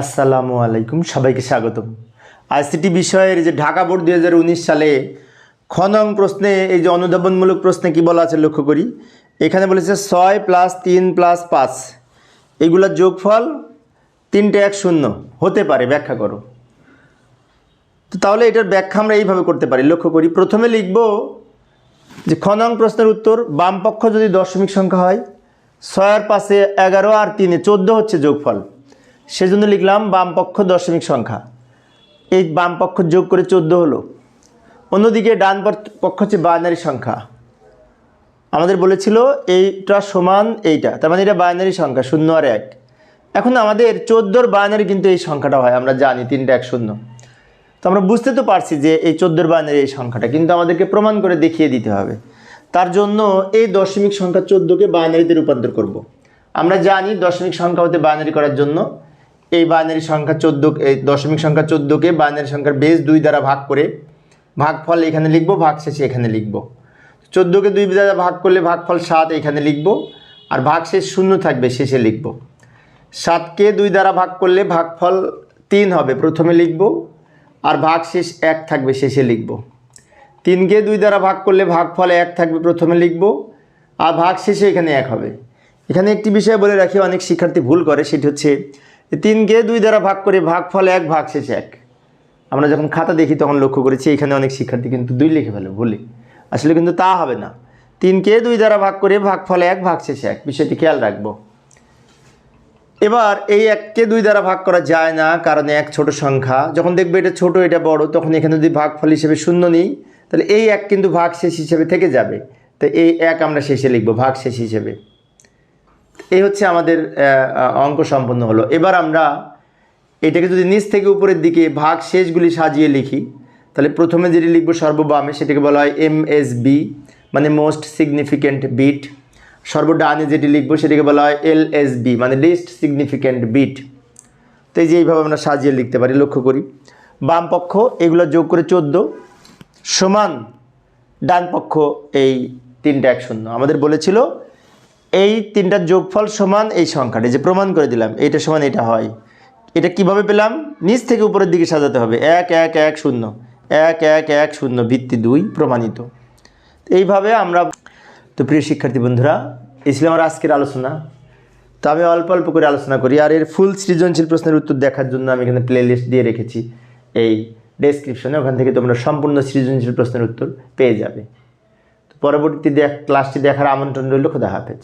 আসসালামু আলাইকুম, সবাইকে স্বাগতম। আইসিটি বিষয়ের যে ঢাকা বোর্ড দুই হাজার উনিশ সালে খনং প্রশ্নে, এই যে অনুধাবনমূলক প্রশ্নে কি বলা আছে লক্ষ্য করি? এখানে বলেছে ছয় প্লাস তিন প্লাস পাঁচ। এগুলোর যোগফল তিনটে এক শূন্য। হতে পারে, ব্যাখ্যা করো। তো তাহলে এটার ব্যাখ্যা আমরা এইভাবে করতে পারি। লক্ষ্য করি, প্রথমে লিখব যে খনং প্রশ্নের উত্তর, বামপক্ষ যদি দশমিক সংখ্যা হয় ছয়ের পাশে এগারো আর তিনে চোদ্দ হচ্ছে যোগফল। সেজন্য লিখলাম বাম পক্ষ দশমিক সংখ্যা। এই বাম পক্ষ যোগ করে চোদ্দ হলো। অন্যদিকে ডান পক্ষ হচ্ছে বাইনারি সংখ্যা। আমাদের বলেছিল এইটা সমান এইটা, তার মানে এটা বাইনারি সংখ্যা, শূন্য আর এক। এখন আমাদের চোদ্দোর বাইনারি কিন্তু এই সংখ্যাটা হয়, আমরা জানি তিনটা এক শূন্য। তো আমরা বুঝতে তো পারছি যে এই চোদ্দোর বাইনারি এই সংখ্যাটা, কিন্তু আমাদেরকে প্রমাণ করে দেখিয়ে দিতে হবে। তার জন্য এই দশমিক সংখ্যা চোদ্দোকে বাইনারিতে রূপান্তর করব। আমরা জানি দশমিক সংখ্যা হতে বাইনারি করার জন্য এই বাইনারি সংখ্যা চোদ্দ, এই দশমিক সংখ্যা চোদ্দোকে বাইনারি সংখ্যার বেস দুই দ্বারা ভাগ করে, ভাগফল এখানে লিখব ভাগ শেষে এখানে লিখব। চোদ্দোকে দুই দ্বারা ভাগ করলে ভাগফল সাত, এখানে লিখব। আর ভাগ শেষ শূন্য থাকবে, শেষে লিখব। সাতকে দুই দ্বারা ভাগ করলে ভাগফল তিন হবে, প্রথমে লিখব। আর ভাগ শেষ এক থাকবে, শেষে লিখব। তিনকে দুই দ্বারা ভাগ করলে ভাগফল এক থাকবে, প্রথমে লিখব। আর ভাগ শেষে এখানে এক হবে। এখানে একটি বিষয় বলে রাখি, অনেক শিক্ষার্থী ভুল করে, সেটি হচ্ছে তিনকে দুই দ্বারা ভাগ করে ভাগফল এক ভাগ শেষে এক। আমরা যখন খাতা দেখি, তখন লক্ষ্য করেছি, এখানে অনেক শিক্ষার্থী কিন্তু দুই লিখে ফেলে ভুলে আসলে কিন্তু তা হবে না। তিনকে দুই দ্বারা ভাগ করে ভাগফল এক ভাগ শেষে এক। বিষয়টি খেয়াল রাখব। এবার এই এককে দুই দ্বারা ভাগ করা যায় না, কারণ এক ছোট সংখ্যা। যখন দেখবে এটা ছোট, এটা বড়, তখন এখানে যদি ভাগফল হিসেবে শূন্য নিই, তাহলে এই এক কিন্তু ভাগ শেষ হিসেবে থেকে যাবে। তো এই এক আমরা শেষে লিখব ভাগ শেষ হিসেবে। এই হচ্ছে আমাদের অঙ্ক সম্পন্ন হলো। এবার আমরা এটাকে যদি নিচ থেকে উপরের দিকে ভাগ শেষগুলি সাজিয়ে লিখি, তাহলে প্রথমে যেটি লিখব সর্ববামে, সেটাকে বলা হয় এম এস বি মানে মোস্ট সিগনিফিক্যান্ট বিট সর্বডানে যেটি লিখব, সেটাকে বলা হয় এল এস বি মানে লিস্ট সিগনিফিক্যান্ট বিট তো এই যে এইভাবে আমরা সাজিয়ে লিখতে পারি, লক্ষ্য করি। বাম পক্ষ, এগুলো যোগ করে চোদ্দ, সমান ডান পক্ষ এই তিনটা এক শূন্য। আমাদের বলেছিল এই তিনটার যোগফল সমান এই সংখ্যাটা যে প্রমাণ করে দিলাম এইটা সমান এটা হয়। এটা কীভাবে পেলাম? নিচ থেকে উপরের দিকে সাজাতে হবে। এক এক এক, শূন্য। এক এক এক, শূন্য ভিত্তি দুই প্রমাণিত। এইভাবে আমরা তো প্রিয় শিক্ষার্থী বন্ধুরা, এই ছিল আমার আজকের আলোচনা। তো আমি অল্প অল্প করে আলোচনা করি, আর এর ফুল সৃজনশীল প্রশ্নের উত্তর দেখার জন্য আমি এখানে প্লে লিস্ট দিয়ে রেখেছি। এই ডেসক্রিপশনে ওখান থেকে তোমরা সম্পূর্ণ সৃজনশীল প্রশ্নের উত্তর পেয়ে যাবে। পরবর্তী ক্লাসটি দেখার আমন্ত্রণ রইল খোদা হাফেজ।